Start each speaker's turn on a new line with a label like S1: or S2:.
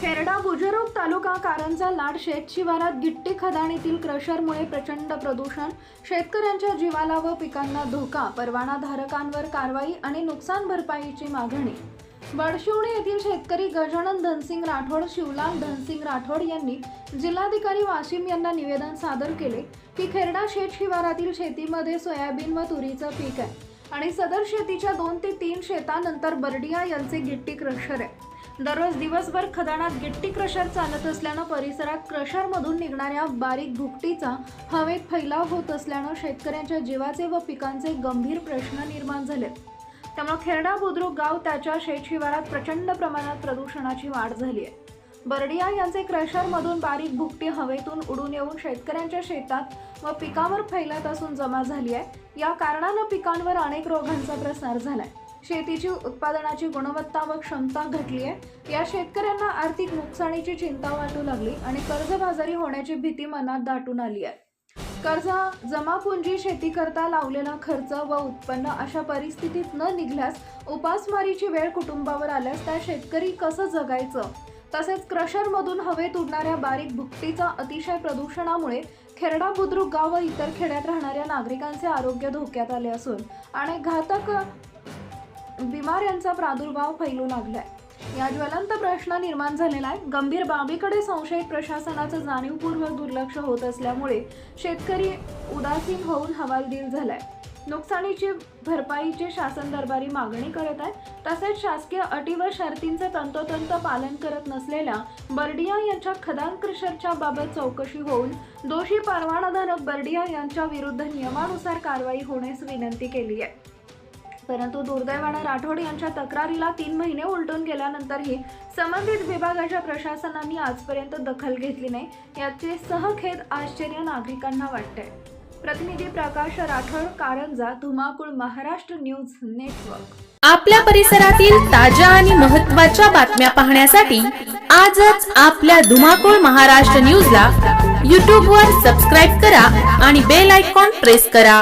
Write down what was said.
S1: खेरडा बुजुर्ग तालुका कारंजा लाड शेत शिवारात गिट्टी खदाणीतील क्रशरमुळे प्रचंड प्रदूषण. शेतकऱ्यांच्या जीवाला व पिकांना धोका परवानाधारकांवर कारवाई आणि नुकसान भरपाईची मागणी. बडशिवणे येथील शेतकरी गजानन धनसिंग राठोड शिवलाल धनसिंग राठोड यांनी जिल्हाधिकारी वाशिम यांना निवेदन सादर केले की खेरडा शेत शिवारातील शेतीमध्ये सोयाबीन व तुरीचं पीक आहे आणि सदर शेतीच्या दोन ते तीन शेतानंतर बर्डिया यांचे गिट्टी क्रशर आहे. दररोज दिवसभर खदानात गिट्टी क्रशर चालत असल्यानं परिसरात क्रशरमधून निघणाऱ्या बारीक भुकटीचा हवेत फैलाव होत असल्यानं शेतकऱ्यांच्या जीवाचे व पिकांचे गंभीर प्रश्न निर्माण झाले. त्यामुळे खेरडा बुद्रुक गाव त्याच्या शेतशिवारात प्रचंड प्रमाणात प्रदूषणाची वाढ झाली आहे. बर्डिया यांचे क्रशरमधून बारीक भुकटी हवेतून उडून येऊन शेतकऱ्यांच्या शेतात व पिकावर फैलत असून जमा झाली आहे. या कारणानं पिकांवर अनेक रोगांचा प्रसार झालाय. शेतीची उत्पादनाची गुणवत्ता व क्षमता घटली आहे. या शेतकऱ्यांना आर्थिक नुकसानीची चिंता वाटू लागली आणि कर्जबाजारी होण्याची भीती मनात दाटून आली आहे. कर्ज जमापुंजी शेतीकरता लावलेला खर्च व उत्पन्न अशा परिस्थितीत न निघल्यास उपासमारीची वेळ कुटुंबावर आल्यास त्या शेतकरी कसं जगायचं? तसेच क्रशरमधून हवेत उडणाऱ्या बारीक भुकटीचा अतिशय प्रदूषणामुळे खेरडा बुद्रुक गाव व इतर खेड्यात राहणाऱ्या नागरिकांचे आरोग्य धोक्यात आले असून अनेक घातक बिमाऱ्यांचा प्रादुर्भाव फैलू लागलाय. या ज्वलंत प्रश्न निर्माण झालेला आहे. गंभीर बाबीकडे संशयित प्रशासनाचं जाणीवपूर्वक दुर्लक्ष होत असल्यामुळे शेतकरी उदासीन होऊन हवालदिल झालाय. नुकसानीची भरपाईची शासन दरबारी मागणी करत आहे. तसेच शासकीय अटी व शर्तींचे तंतोतंत पालन करत नसलेल्या बर्डिया यांच्या खदान क्रशरच्या बाबत चौकशी होऊन दोषी परवानाधारक बर्डिया यांच्या विरुद्ध नियमानुसार कारवाई होण्यास विनंती केली आहे. परंतु दुर्दैवानं राठोड यांच्या तक्रारीला तीन महिने उलटून गेल्यानंतरही संबंधित विभागाच्या प्रशासनाने आजपर्यंत दखल घेतली नाही. याचे सहखेद आश्चर्य नागरिकांना वाटते प्रतिनिधी प्रकाश राठोड कारंजा धुमाकूळ महाराष्ट्र न्यूज नेटवर्क.
S2: आपल्या परिसरातील ताज्या आणि महत्त्वाच्या बातम्या पाहण्यासाठी आजच आपल्या धुमाकूळ महाराष्ट्र न्यूजला यूट्यूबवर सबस्क्राईब करा आणि बेल आयकॉन प्रेस करा.